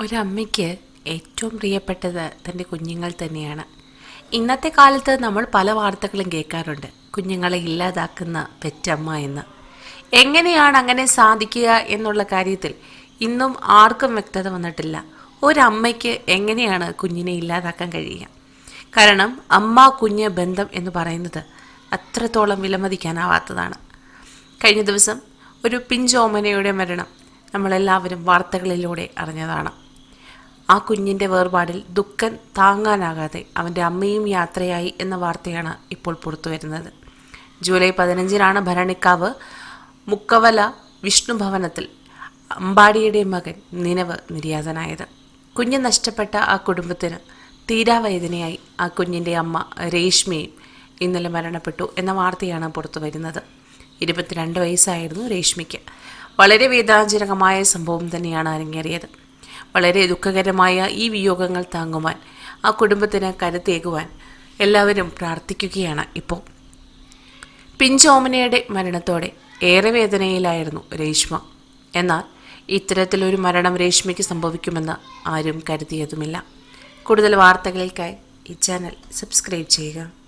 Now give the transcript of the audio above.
ഒരമ്മയ്ക്ക് ഏറ്റവും പ്രിയപ്പെട്ടത് തന്റെ കുഞ്ഞുങ്ങൾ തന്നെയാണ്. ഇന്നത്തെ കാലത്ത് നമ്മൾ പല വാർത്തകളും കേൾക്കാറുണ്ട്. കുഞ്ഞുങ്ങളെ ഇല്ലാതാക്കുന്ന പെറ്റമ്മ എന്ന്. എങ്ങനെയാണ് അങ്ങനെ സാധിക്കുക എന്നുള്ള കാര്യത്തിൽ ഇന്നും ആർക്കും വ്യക്തത വന്നിട്ടില്ല. ഒരമ്മയ്ക്ക് എങ്ങനെയാണ് കുഞ്ഞിനെ ഇല്ലാതാക്കാൻ കഴിയുക? കാരണം അമ്മ കുഞ്ഞ് ബന്ധം എന്ന് പറയുന്നത് അത്രത്തോളം വിലമതിക്കാനാവാത്തതാണ്. കഴിഞ്ഞ ദിവസം ഒരു പിഞ്ചോമനയുടെ മരണം നമ്മളെല്ലാവരും വാർത്തകളിലൂടെ അറിഞ്ഞതാണ്. ആ കുഞ്ഞിന്റെ വേർപാടിൽ ദുഃഖൻ താങ്ങാനാകാതെ അവന്റെ അമ്മയും യാത്രയായി എന്ന വാർത്തയാണ് ഇപ്പോൾ പുറത്തു വരുന്നത്. ജൂലൈ പതിനഞ്ചിനാണ് ഭരണിക്കാവ് മുക്കവല വിഷ്ണുഭവനത്തിൽ അമ്പാടിയുടെ മകൻ നിനവ് നിര്യാതനായത്. കുഞ്ഞ് നഷ്ടപ്പെട്ട ആ കുടുംബത്തിന് തീരാവേദനയായി ആ കുഞ്ഞിന്റെ അമ്മ രേഷ്മയും ഇന്നലെ മരണപ്പെട്ടു എന്ന വാർത്തയാണ് പുറത്തു വരുന്നത്. ഇരുപത്തിരണ്ട് വയസ്സായിരുന്നു രേഷ്മയ്ക്ക്. വളരെ വേദനാജനകമായ സംഭവം തന്നെയാണ് അരങ്ങേറിയത്. വളരെ ദുഃഖകരമായ ഈ വിയോഗങ്ങൾ താങ്ങുവാൻ ആ കുടുംബത്തിന് കരുത്തേകുവാൻ എല്ലാവരും പ്രാർത്ഥിക്കുകയാണ് ഇപ്പോൾ. പിഞ്ചോമനയുടെ മരണത്തോടെ ഏറെ വേദനയിലായിരുന്നു രേഷ്മ. എന്നാൽ ഇത്തരത്തിലൊരു മരണം രേഷ്മയ്ക്ക് സംഭവിക്കുമെന്ന് ആരും കരുതിയതുമില്ല. കൂടുതൽ വാർത്തകൾക്കായി ഈ ചാനൽ സബ്സ്ക്രൈബ് ചെയ്യുക.